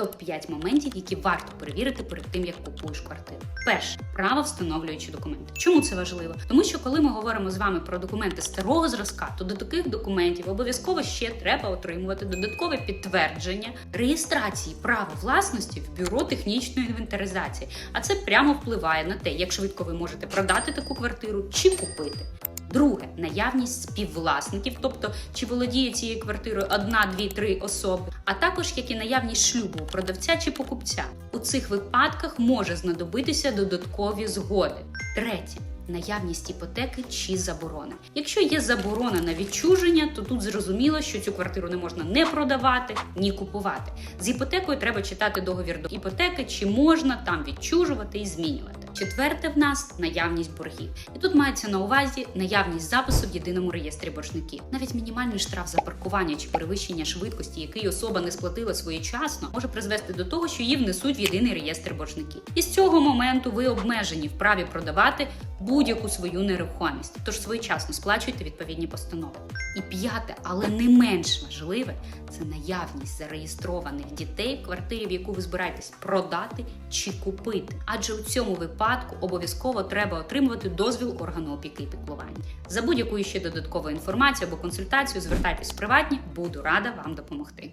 Топ-5 моментів, які варто перевірити перед тим, як купуєш квартиру. Перше право встановлюючи документи. Чому це важливо? Тому що коли ми говоримо з вами про документи старого зразка, то до таких документів обов'язково ще треба отримувати додаткове підтвердження реєстрації права власності в бюро технічної інвентаризації. А це прямо впливає на те, як швидко ви можете продати таку квартиру чи купити. Друге наявність співвласників, тобто чи володіє цією квартирою одна, дві, три особи, а також як і наявність шлюбу продавця чи покупця. У цих випадках може знадобитися додаткові згоди. Третє. Наявність іпотеки чи заборони. Якщо є заборона на відчуження, то тут зрозуміло, що цю квартиру не можна не продавати, ні купувати. З іпотекою треба читати договір до іпотеки, чи можна там відчужувати і змінювати. Четверте в нас наявність боргів. І тут мається на увазі наявність запису в єдиному реєстрі боржників. Навіть мінімальний штраф за паркування чи перевищення швидкості, який особа не сплатила своєчасно, може призвести до того, що її внесуть в єдиний реєстр боржників. І з цього моменту ви обмежені в праві продавати будь-яку свою нерухомість. Тож своєчасно сплачуйте відповідні постанови. І п'яте, але не менш важливе, це наявність зареєстрованих дітей в квартирі, в яку ви збираєтесь продати чи купити. Адже у цьому випадку обов'язково треба отримувати дозвіл органу опіки і піклування. За будь-яку ще додаткову інформацію або консультацію звертайтесь в приватні, буду рада вам допомогти.